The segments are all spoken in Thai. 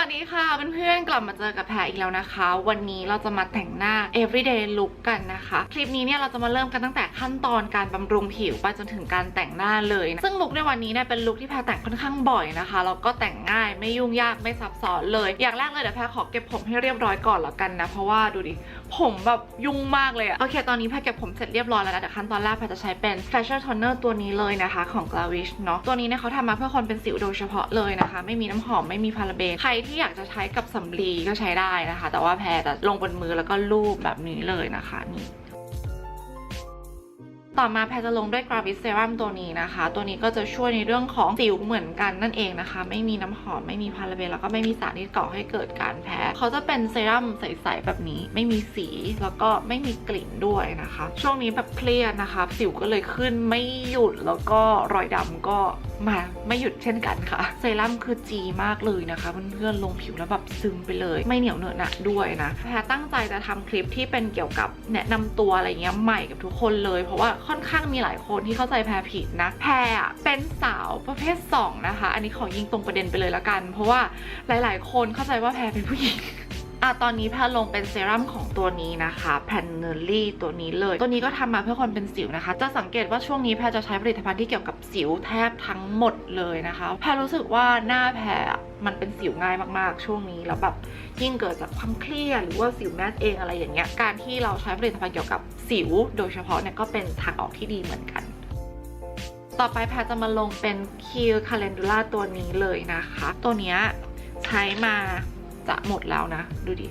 วัสดีค่ะเพื่อนๆกลับมาเจอกับแพรอีกแล้วนะคะ วันนี้เราจะมาแต่งหน้า everyday look กันนะคะ คลิปนี้เนี่ยเราจะมาเริ่มกันตั้งแต่ขั้นตอนการบำรุงผิวไปจนถึงการแต่งหน้าเลยนะซึ่งลุคในวันนี้เนี่ยเป็นลุคที่แพรแต่งค่อนข้างบ่อยนะคะแล้วก็แต่งง่ายไม่ยุ่งยากไม่ซับซ้อนเลย อย่างแรกเลยเดี๋ยวแพรขอเก็บผมให้เรียบร้อยก่อนแล้วกันนะเพราะว่าดูดิผมแบบยุ่งมากเลยอะโอเคตอนนี้แพรเก็บผมเสร็จเรียบร้อยแล้วนะแต่ขั้นตอนแรกแพรจะใช้เป็น facial toner ตัวนี้เลยนะคะของ Glavish เนาะตัวนี้เนี่ยเขาทำมาเพื่อคนเป็นสิวโดยเฉพาะเลยนะคะ ไม่มีน้ำหอมไม่มีพาราเบนใครทที่อยากจะใช้กับสำลีก็ใช้ได้นะคะ แต่ว่าแพรจะลงบนมือแล้วก็ลูบแบบนี้เลยนะคะนี่ ต่อมาแพรจะลงด้วย Gravis Serum ตัวนี้นะคะ ตัวนี้ก็จะช่วยในเรื่องของสิวเหมือนกันนั่นเองนะคะ ไม่มีน้ำหอม ไม่มีพาราเบนแล้วก็ไม่มีสารที่ก่อให้เกิดการแพ้ เขาจะเป็นเซรั่มใสๆแบบนี้ ไม่มีสีแล้วก็ไม่มีกลิ่นด้วยนะคะ ช่วงนี้แบบเครียดนะคะ สิวก็เลยขึ้นไม่หยุดแล้วก็รอยดำก็มาไม่หยุดเช่นกันค่ะเซรั่มคือจีมากเลยนะคะเพื่อนๆลงผิวแล้วแบบซึมไปเลย ไม่เหนียวเหนอะหนะด้วยนะแพรตั้งใจจะทำคลิปที่เป็นเกี่ยวกับแนะนำตัวอะไรเงี้ยใหม่กับทุกคนเลยเพราะว่าค่อนข้างมีหลายคนที่เข้าใจแพรผิดนะ แพรเป็นสาวประเภท 2 นะคะ อันนี้ขอยิงตรงประเด็นไปเลยละกัน เพราะว่าหลาย ๆ คนเข้าใจว่าแพรเป็นผู้หญิง อะตอนนี้แพรลงเป็นเซรั่มของตัวนี้นะคะแพนเนอรี่ตัวนี้เลย ตัวนี้ก็ทำมาเพื่อคนเป็นสิวนะคะ จะสังเกตว่าช่วงนี้แพรจะใช้ผลิตภัณฑ์ที่เกี่ยวกับสิวแทบทั้งหมดเลยนะคะ แพรรู้สึกว่าหน้าแพรอะมันเป็นสิวง่ายมากๆ ช่วงนี้แล้วแบบยิ่งเกิดจากความเครียดหรือว่าสิวแมสเองอะไรอย่างเงี้ยการที่เราใช้ผลิตภัณฑ์เกี่ยวกับสิว โดยเฉพาะเนี่ยก็เป็นทางออกที่ดีเหมือนกันต่อไปแพรจะมาลงเป็นคิวคาเลนดูล่าตัวนี้เลยนะคะ ตัวเนี้ยใช้มา จะหมดแล้วนะ ดูดิ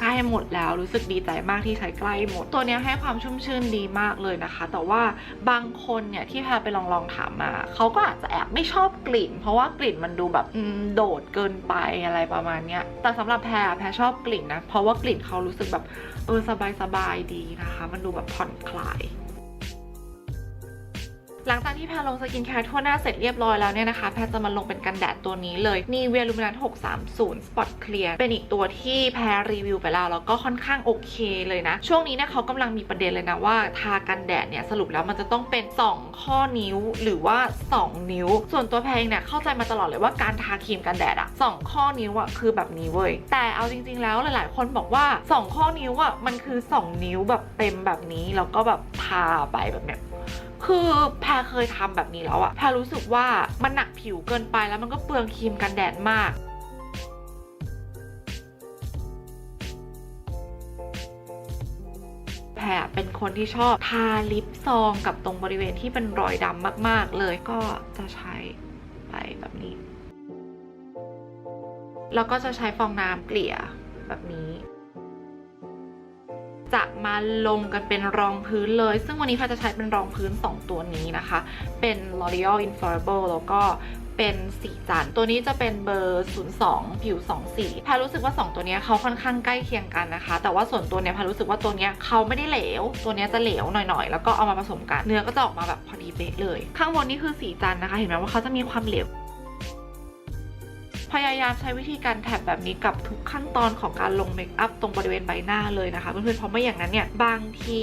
ใกล้หมดแล้วรู้สึกดีใจมากที่ใช้ใกล้หมด ตัวนี้ให้ความชุ่มชื่นดีมากเลยนะคะ แต่ว่าบางคนเนี่ยที่แพรไปลองลองถามมาเขาก็อาจจะแอบไม่ชอบกลิ่น เพราะว่ากลิ่นมันดูแบบโดดเกินไปอะไรประมาณเนี้ยแต่สำหรับแพรแพรชอบกลิ่นนะเพราะว่ากลิ่นเขารู้สึกแบบเออสบายสบายๆดีนะคะ มันดูแบบผ่อนคลาย หลังจากที่แพรลงสกินแคร์ทั่วหน้าเสร็จเรียบร้อยแล้วเนี่ยนะคะ แพรจะมาลงเป็นกันแดดตัวนี้เลย Nivea Luminant 630 Spot Clear เป็นอีกตัวที่แพรรีวิวไปแล้วแล้วก็ค่อนข้างโอเคเลยนะ ช่วงนี้เนี่ยเขากำลังมีประเด็นเลยนะว่าทากันแดดเนี่ยสรุปแล้วมันจะต้องเป็น 2 ข้อนิ้วหรือว่า 2 นิ้ว ส่วนตัวแพรเองเนี่ยเข้าใจมาตลอดเลยว่าการทาครีมกันแดดอะสองข้อนิ้วอะคือแบบนี้เว้ยแต่เอาจริง ๆ แล้วหลาย ๆ คนบอกว่า 2 ข้อนิ้วอะมันคือ 2 นิ้วแบบเต็มแบบนี้แล้วก็แบบทาไปแบบเนี้ย คือแพรเคยทำแบบนี้แล้วอะแพรรู้สึกว่ามันหนักผิวเกินไปแล้วมันก็เปลืองครีมกันแดดมากแพรเป็นคนที่ชอบทาลิปซองกับตรงบริเวณที่เป็นรอยดำมากๆ เลยก็จะใช้ไปแบบนี้ แล้วก็จะใช้ฟองน้ำเกลี่ยแบบนี้ จะมาลงกันเป็นรองพื้นเลย ซึ่งวันนี้แพรจะใช้เป็นรองพื้น 2 ตัวนี้นะคะ เป็น L'Oreal Infallible แล้วก็เป็นสีจันตัวนี้จะเป็นเบอร์ 02 ผิว2สีพรรู้สึกว่า 2 ตัวนี้เขาค่อนข้างใกล้เคียงกันนะคะ แต่ว่าส่วนตัวเนี้ยพรรู้สึกว่าตัวเนี้ยเขาไม่ได้เหลว ตัวเนี้ยจะเหลวหน่อยๆ แล้วก็เอามาผสมกัน เนื้อก็จะออกมาแบบพอดีเป๊ะเลย ข้างบนนี่คือสีจันนะคะ เห็นไหมว่าเขาจะมีความเหลว พยายามใช้วิธีการแท็บแบบนี้กับทุกขั้นตอนของการลงเมคอัพตรงบริเวณใบหน้าเลยนะคะเพื่อนๆเพราะไม่อย่างนั้นเนี่ยบางที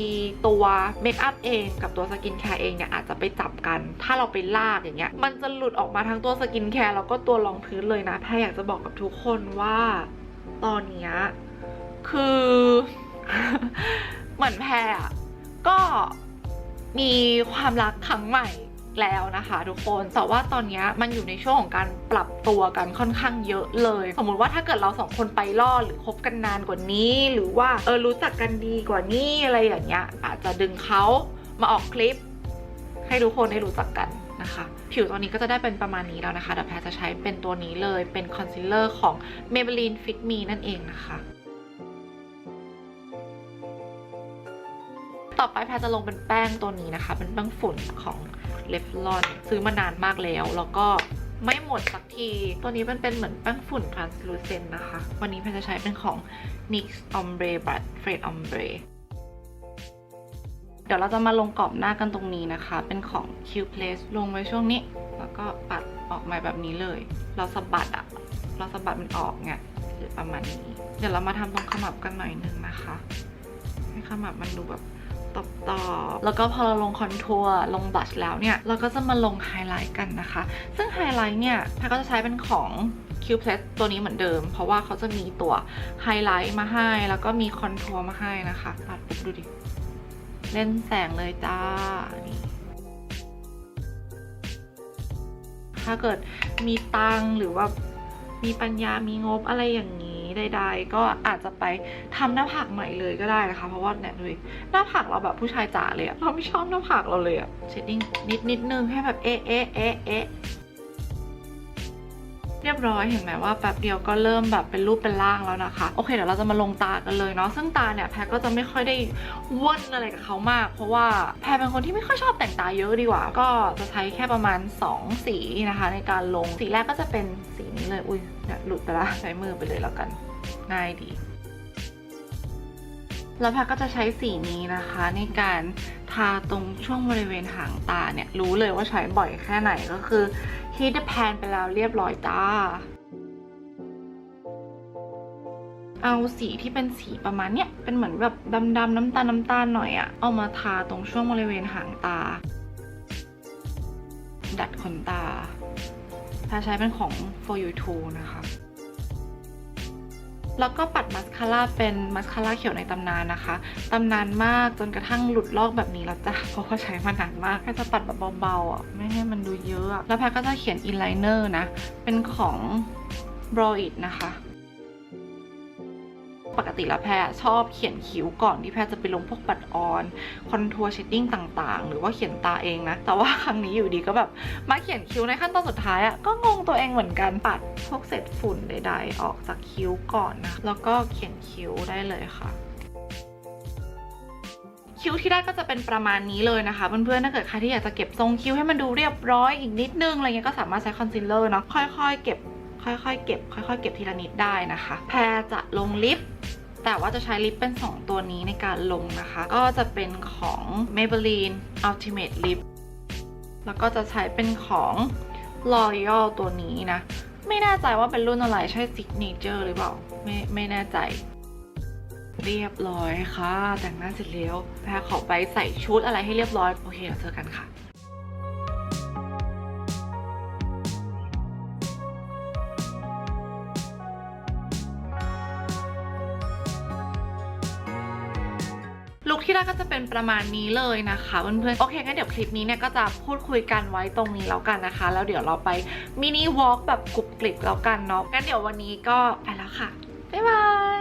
ตัวเมคอัพเองกับตัวสกินแคร์เองเนี่ยอาจจะไปจับกัน ถ้าเราไปลากอย่างเงี้ยมันจะหลุดออกมาทั้งตัวสกินแคร์แล้วก็ตัวรองพื้นเลยนะแพรอยากจะบอกกับทุกคนว่าตอนเนี้ยคือเหมือนแพรอะก็มีความรักครั้งใหม่ แล้วนะคะทุกคนแต่ว่าตอนนี้มันอยู่ในช่วงของการปรับตัวกันค่อนข้างเยอะเลย สมมุติว่าถ้าเกิดเราสองคนไปล่อหรือคบกันนานกว่านี้ หรือว่าเออรู้จักกันดีกว่านี้อะไรอย่างเงี้ยอาจจะดึงเขามาออกคลิป ให้ทุกคนได้รู้จักกันนะคะผิวตอนนี้ก็จะได้เป็นประมาณนี้แล้วนะคะเดี๋ยวแพรจะใช้เป็นตัวนี้เลยเป็นคอนซีลเลอร์ของ Maybelline Fit Me นั่นเองนะคะ ต่อไปแพรจะลงเป็นแป้งตัวนี้นะคะ เป็นแป้งฝุ่นของเลฟลอนซื้อมานานมากแล้ว แล้วก็ไม่หมดสักที ตัวนี้มันเป็นเหมือนแป้งฝุ่น translucent นะคะ วันนี้แพรจะใช้เป็นของ NYX Ombre Brush Fade Ombre เดี๋ยวเราจะมาลงกรอบหน้ากันตรงนี้นะคะ เป็นของ Q Place ลงไว้ช่วงนี้ แล้วก็ปัดออกมาแบบนี้เลย เราสะบัดอะเราสะบัดมันออกเนี่ยหรือประมาณนี้ เดี๋ยวเรามาทำตรงขมับกันหน่อยนึงนะคะ ให้ขมับมันดูแบบ ตบต่อแล้วก็พอเราลงคอนทัวร์ลงบลัชแล้วเนี่ย เราก็จะมาลงไฮไลท์กันนะคะ ซึ่งไฮไลท์เนี่ยแพรก็จะใช้เป็นของคิวเพลสตัวนี้เหมือนเดิม เพราะว่าเขาจะมีตัวไฮไลท์มาให้ แล้วก็มีคอนทัวร์มาให้นะคะปัดดูดิ เล่นแสงเลยจ้านี่ถ้าเกิดมีตังหรือว่ามีปัญญามีงบอะไรอย่างนี้ ใดๆ ก็อาจจะไปทำหน้าผากใหม่เลยก็ได้นะคะ เพราะว่าเนี่ยดูหน้าผากเราแบบผู้ชายจ๋าเลยอะเราไม่ชอบหน้าผากเราเลยอะเชดดิ้งนิดนิดนึงให้แบบเอ๊ะเอ๊ะเอ๊ะเอ๊ะ เรียบร้อยเห็นไหมว่าแป๊บเดียวก็เริ่มแบบเป็นรูปเป็นร่างแล้วนะคะ โอเคเดี๋ยวเราจะมาลงตากันเลยเนาะซึ่งตาเนี่ยแพรก็จะไม่ค่อยได้ว่นอะไรกับเขามาก เพราะว่าแพรเป็นคนที่ไม่ค่อยชอบแต่งตาเยอะดีกว่า ก็จะใช้แค่ประมาณ 2 สีนะคะ ในการลงสีแรกก็จะเป็นสีนี้เลยอุ้ยเนี่ยหลุดไปละใช้มือไปเลยแล้วกันง่ายดี แล้วแพรก็จะใช้สีนี้นะคะ ในการทาตรงช่วงบริเวณหางตาเนี่ย รู้เลยว่าใช้บ่อยแค่ไหนก็คือฮีทแพนไปแล้วเรียบร้อยจ้าเอาสีที่เป็นสีประมาณเนี้ยเป็นเหมือนแบบดำๆน้ำตาลน้ำตาลหน่อยอะเอามาทาตรงช่วงบริเวณหางตา ดัดขนตาแพรใช้เป็นของ for you too นะคะ แล้วก็ปัดมัสคาร่าเป็นมัสคาร่าเขียวในตำนานนะคะ ตำนานมากจนกระทั่งหลุดลอกแบบนี้แล้วจ้ะ เพราะว่าใช้มานานมากแค่จะปัดแบบเบาๆอะไม่ให้มันดูเยอะ แล้วแพรก็จะเขียนอินไลเนอร์นะ เป็นของบรอยด์นะคะ ปกติแล้วแพรชอบเขียนคิ้วก่อนที่แพรจะไปลงพวกปัดออน คอนทัวร์เชดดิ้งต่างๆ หรือว่าเขียนตาเองนะ แต่ว่าครั้งนี้อยู่ดีก็แบบมาเขียนคิ้วในขั้นตอนสุดท้ายอะ่ะก็งงตัวเองเหมือนกันปัดพวกเศษฝุ่นใด ๆ ออกจากคิ้วก่อนนะ แล้วก็เขียนคิ้วได้เลยค่ะคิ้วที่ได้ก็จะเป็นประมาณนี้เลยนะคะเพื่อนๆ ถ้าเกิดใครที่อยากจะเก็บทรงคิ้วให้มันดูเรียบร้อยอีกนิดนึงอะไรเงี้ยก็สามารถใช้คอนซีลเลอร์เนาะค่อยๆเก็บ ค่อยๆเก็บ ค่อยๆเก็บทีละนิดได้นะคะ แพรจะลงลิป แต่ว่าจะใช้ลิปเป็น 2 ตัวนี้ในการลงนะคะ ก็จะเป็นของ Maybelline Ultimate Lip แล้วก็จะใช้เป็นของ L'Oreal ตัวนี้นะ ไม่แน่ใจว่าเป็นรุ่นอะไรใช่ Signature หรือเปล่า ไม่ไม่แน่ใจ เรียบร้อยค่ะ แต่งหน้าเสร็จแล้วแพรขอไปใส่ชุดอะไรให้เรียบร้อย โอเคเดี๋ยวเจอกันค่ะ ที่ได้ก็จะเป็นประมาณนี้เลยนะคะเพื่อนๆโอเคงั้นเดี๋ยวคลิปนี้เนี่ยก็จะพูดคุยกันไว้ตรงนี้แล้วกันนะคะ แล้วเดี๋ยวเราไปมินิวอล์กแบบกรุบกริบแล้วกันเนาะงั้นเดี๋ยววันนี้ก็ไปแล้วค่ะบ๊ายบาย